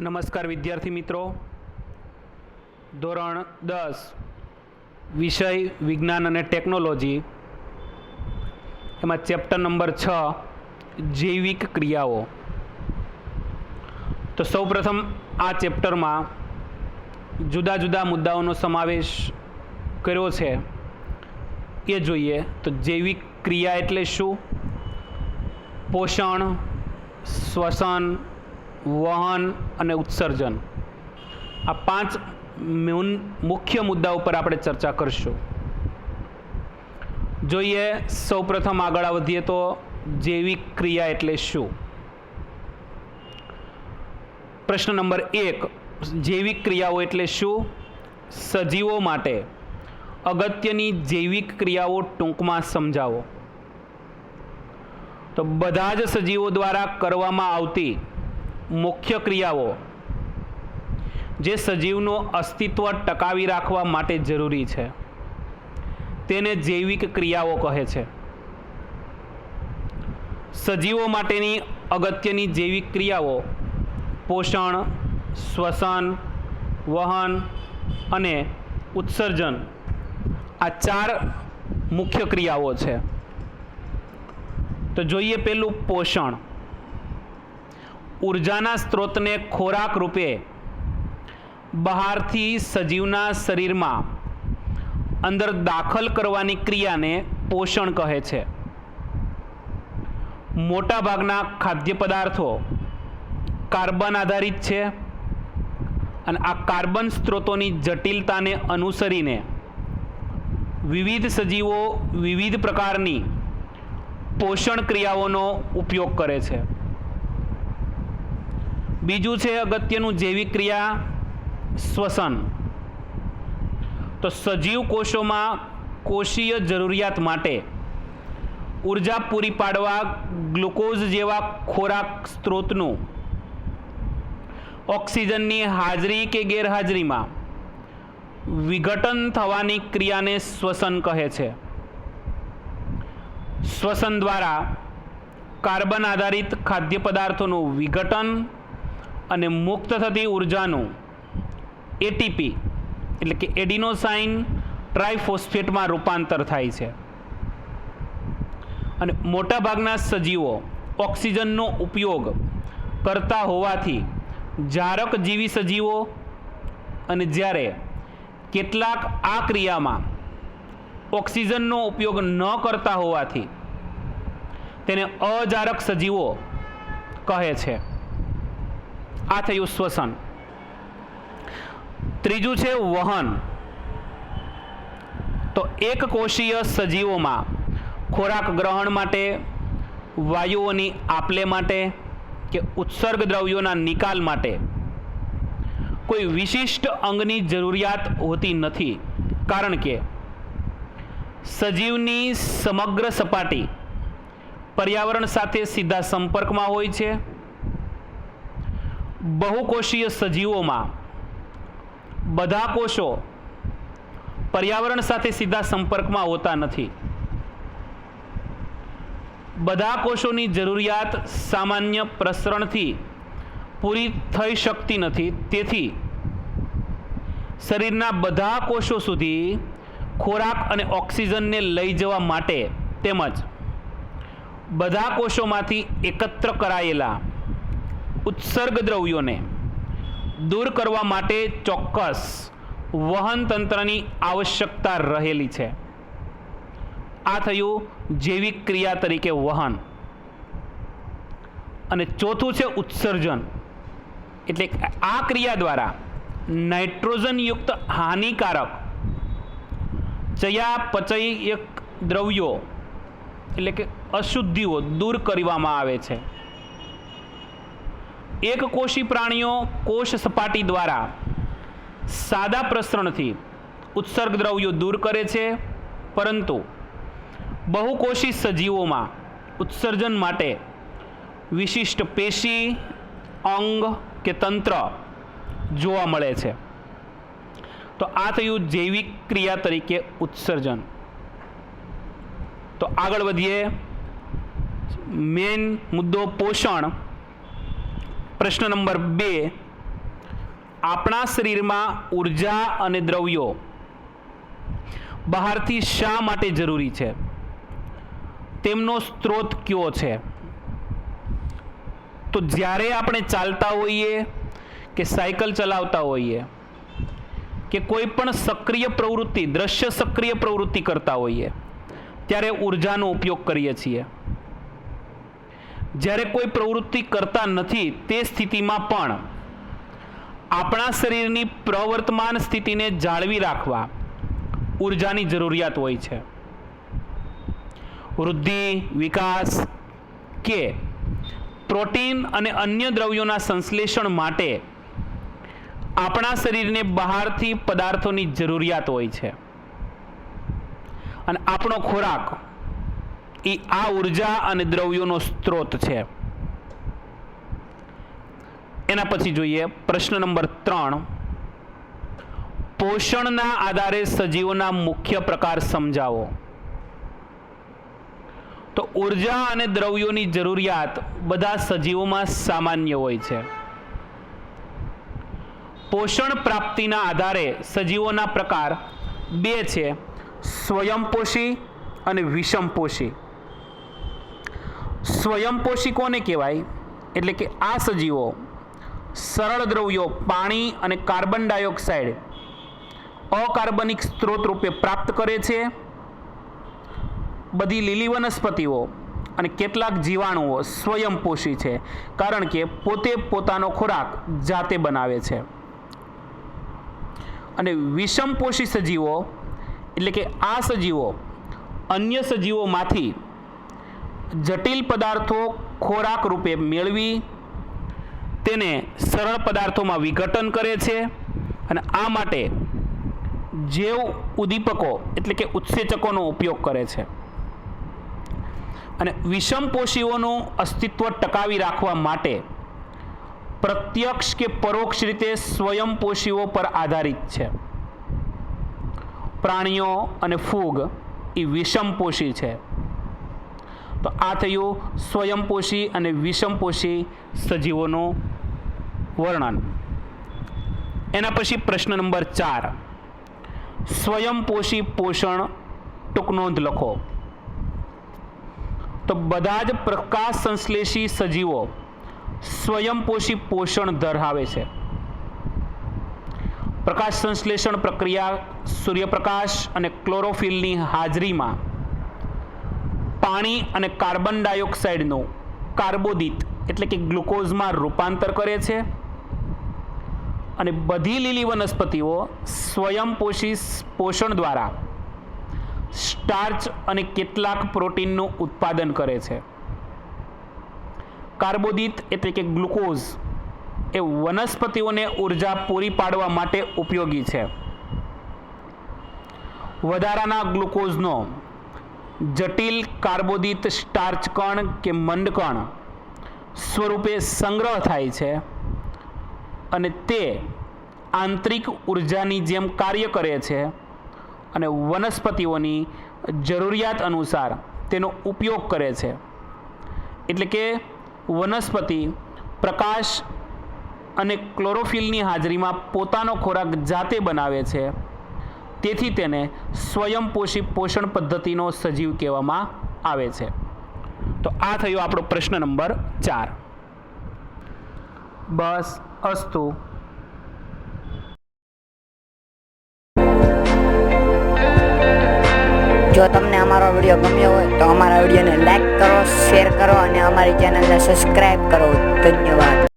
નમસ્કાર વિદ્યાર્થી મિત્રો. ધોરણ દસ, વિષય વિજ્ઞાન અને ટેકનોલોજી. એમાં ચેપ્ટર નંબર છ, જૈવિક ક્રિયાઓ. તો સૌપ્રથમ આ ચેપ્ટરમાં જુદા જુદા મુદ્દાઓનો સમાવેશ કર્યો છે. એ જોઈએ તો જૈવિક ક્રિયા એટલે શું? પોષણ, શ્વસન વહન અને ઉત્સર્જન. આ પાંચ મુખ્ય મુદ્દા ઉપર આપણે ચર્ચા કરશું. જોઈએ સૌપ્રથમ આગળ વધીએ તો જૈવિક ક્રિયા એટલે શું? પ્રશ્ન નંબર એક, જૈવિક ક્રિયાઓ એટલે શું? સજીવો માટે અગત્યની જૈવિક ક્રિયાઓ ટૂંકમાં સમજાવો. તો બધા જ સજીવો દ્વારા કરવામાં આવતી મુખ્ય ક્રિયાઓ જે સજીવનું અસ્તિત્વ ટકાવી રાખવા માટે જરૂરી છે. તેને જૈવિક ક્રિયાઓ કહે છે. સજીવો માટેની અગત્યની જૈવિક ક્રિયાઓ પોષણ, શ્વસન, વહન અને ઉત્સર્જન આ ચાર મુખ્ય ક્રિયાઓ છે. તો જોઈએ પેલું પોષણ. ઉર્જાના સ્ત્રોતને ખોરાક રૂપે બહારથી સજીવના શરીરમાં અંદર દાખલ કરવાની ક્રિયાને પોષણ કહે છે. મોટાભાગના ખાદ્ય પદાર્થો કાર્બન આધારિત છે અને આ કાર્બન સ્ત્રોતોની જટિલતાને અનુસરીને વિવિધ સજીવો વિવિધ પ્રકારની પોષણ ક્રિયાઓનો ઉપયોગ કરે છે. બીજું છે અગત્યનું જૈવિક ક્રિયા, શ્વસન. તો સજીવ કોષોમાં કોષીય જરૂરિયાત માટે ઊર્જા પૂરી પાડવા ગ્લુકોઝ જેવા ખોરાક સ્ત્રોતનું ઓક્સિજનની હાજરી કે ગેરહાજરીમાં વિઘટન થવાની ક્રિયાને શ્વસન કહે છે. શ્વસન દ્વારા કાર્બન આધારિત ખાદ્ય પદાર્થોનું વિઘટન અને મુક્ત થતી ઉર્જાનું એટીપી એટલે કે એડિનોસાઇન ટ્રાયફોસ્ફેટમાં રૂપાંતર થાય છે. અને મોટાભાગના સજીવો ઓક્સિજનનો ઉપયોગ કરતા હોવાથી જારક જીવી સજીવો અને જ્યારે કેટલાક આ ક્રિયામાં ઓક્સિજનનો ઉપયોગ ન કરતા હોવાથી તેને અજારક સજીવો કહે છે. આ થયું શ્વસન. ત્રીજું છે વહન. તો એક કોષીય સજીવોમાં ખોરાક ગ્રહણ માટે, વાયુઓની આપલે માટે કે ઉત્સર્ગ દ્રવ્યોના નિકાલ માટે કોઈ વિશિષ્ટ અંગની જરૂરિયાત હોતી નથી. કારણ કે સજીવની સમગ્ર સપાટી પર્યાવરણ સાથે સીધા સંપર્કમાં હોય છે. બહુકોષીય સજીવોમાં બધા કોષો પર્યાવરણ સાથે સીધા સંપર્કમાં હોતા નથી. બધા કોષોની જરૂરિયાત સામાન્ય પ્રસરણથી પૂરી થઈ શકતી નથી. તેથી શરીરના બધા કોષો સુધી ખોરાક અને ઓક્સિજનને લઈ જવા માટે તેમજ બધા કોષોમાંથી એકત્ર કરાયેલા ઉત્સર્ગ દ્રવ્યોને દૂર કરવા માટે ચોક્કસ વહન તંત્રની આવશ્યકતા રહેલી છે. આ થયું જૈવિક ક્રિયા તરીકે વહન. અને ચોથું છે ઉત્સર્જન. એટલે આ ક્રિયા દ્વારા નાઇટ્રોજનયુક્ત હાનિકારક ચયાપચયક દ્રવ્યો, એટલે કે અશુદ્ધિઓ દૂર કરવામાં આવે છે. એક કોષી પ્રાણીઓ કોષ સપાટી દ્વારા સાદા પ્રસરણથી ઉત્સર્ગ દ્રવ્યો દૂર કરે છે, પરંતુ બહુકોષી સજીવોમાં ઉત્સર્જન માટે વિશિષ્ટ પેશી, અંગ કે તંત્ર જોવા મળે છે. તો આ થયું જૈવિક ક્રિયા તરીકે ઉત્સર્જન. તો આગળ વધીએ. મેન મુદ્દો પોષણ પ્રશ્ન નંબર બે. આપણા શરીરમાં ઊર્જા અને દ્રવ્યો બહારથી શા માટે જરૂરી છે? તેમનો સ્ત્રોત કયો છે? તો જ્યારે આપણે ચાલતા હોઈએ કે સાયકલ ચલાવતા હોઈએ કે કોઈ પણ સક્રિય પ્રવૃત્તિ, દ્રશ્ય સક્રિય પ્રવૃત્તિ કરતા હોઈએ, ત્યારે ઉર્જાનો ઉપયોગ કરીએ છીએ. જ્યારે કોઈ પ્રવૃત્તિ કરતા નથી, તે સ્થિતિમાં પણ. આપણા શરીરની પ્રવર્તમાન સ્થિતિને જાળવી રાખવા ઉર્જાની જરૂરિયાત હોય છે. વૃદ્ધિ, વિકાસ કે પ્રોટીન અને અન્ય દ્રવ્યોના સંશ્લેષણ માટે આપણા શરીરને બહારથી પદાર્થોની જરૂરિયાત હોય છે. અને આપણો ખોરાક એ આ ઊર્જા અને દ્રવ્યોનો સ્ત્રોત છે. એના પછી જોઈએ પ્રશ્ન નંબર ત્રણ. પોષણના આધારે સજીવોના મુખ્ય પ્રકાર સમજાવો. તો ઊર્જા અને દ્રવ્યોની જરૂરિયાત બધા સજીવોમાં સામાન્ય હોય છે. પોષણ પ્રાપ્તિના આધારે સજીવોના પ્રકાર બે છે. સ્વયંપોષી અને વિષમપોષી. સ્વયંપોષી કોને કહેવાય, એટલે કે આ સજીવો સરળ દ્રવ્યો, પાણી અને કાર્બન ડાયોક્સાઇડ અકાર્બનિક સ્ત્રોત રૂપે પ્રાપ્ત કરે છે. બધી લીલી વનસ્પતિઓ અને કેટલાક જીવાણુઓ સ્વયંપોષી છે, કારણ કે પોતે પોતાનો ખોરાક જાતે બનાવે છે. અને વિષમપોષી સજીવો, એટલે કે આ સજીવો અન્ય સજીવોમાંથી જટિલ પદાર્થો ખોરાક રૂપે મેળવી, તેને સરળ પદાર્થોમાં વિઘટન કરે છે અને આ માટે જેવ ઉદ્દીપકો એટલે કે ઉત્સેચકોનો ઉપયોગ કરે છે. અને વિષમપોષીઓનું અસ્તિત્વ ટકાવી રાખવા માટે પ્રત્યક્ષ કે પરોક્ષ રીતે સ્વયંપોષીઓ પર આધારિત છે. પ્રાણીઓ અને ફૂગ એ વિષમપોષી છે. તો આ થયું સ્વયંપોષી અને વિષમપોષી સજીવોનું વર્ણન. એના પછી પ્રશ્ન નંબર ચાર. સ્વયંપોષી પોષણ ટૂંક નોંધ લખો. તો બધા જ પ્રકાશ સંશ્લેષી સજીવો સ્વયંપોષી પોષણ ધરાવે છે. પ્રકાશ સંશ્લેષણ પ્રક્રિયા સૂર્યપ્રકાશ અને ક્લોરોફિલની હાજરીમાં પાણી અને કાર્બન ડાયોક્સાઇડનું કાર્બોદિત એટલે કે ગ્લુકોઝમાં રૂપાંતર કરે છે. અને બધી લીલી વનસ્પતિઓ સ્વયંપોષી પોષણ દ્વારા સ્ટાર્ચ અને કેટલાક પ્રોટીનનું ઉત્પાદન કરે છે. કાર્બોદિત એટલે કે ગ્લુકોઝ એ વનસ્પતિઓને ઊર્જા પૂરી પાડવા માટે ઉપયોગી છે. વધારાના ગ્લુકોઝનો જટિલ કાર્બોદિત સ્ટાર્ચ કણ કે મંડકણ સ્વરૂપે સંગ્રહ થાય છે અને તે આંતરિક ઉર્જાની જેમ કાર્ય કરે છે અને વનસ્પતિઓની જરૂરિયાત અનુસાર તેનો ઉપયોગ કરે છે. એટલે કે વનસ્પતિ પ્રકાશ અને ક્લોરોફિલની હાજરીમાં પોતાનો ખોરાક જાતે બનાવે છે તેથી તેને સ્વયંપોષી પોષણ પદ્ધતિનો સજીવ કહેવામાં આવે છે. તો આ થયો આપણો પ્રશ્ન નંબર ચાર. બસ અસ્તુ. જો તમને અમારો વીડિયો ગમ્યો હોય તો અમારા વિડીયોને લાઈક કરો શેર કરો અને અમારી ચેનલને સબસ્ક્રાઈબ કરો. ધન્યવાદ.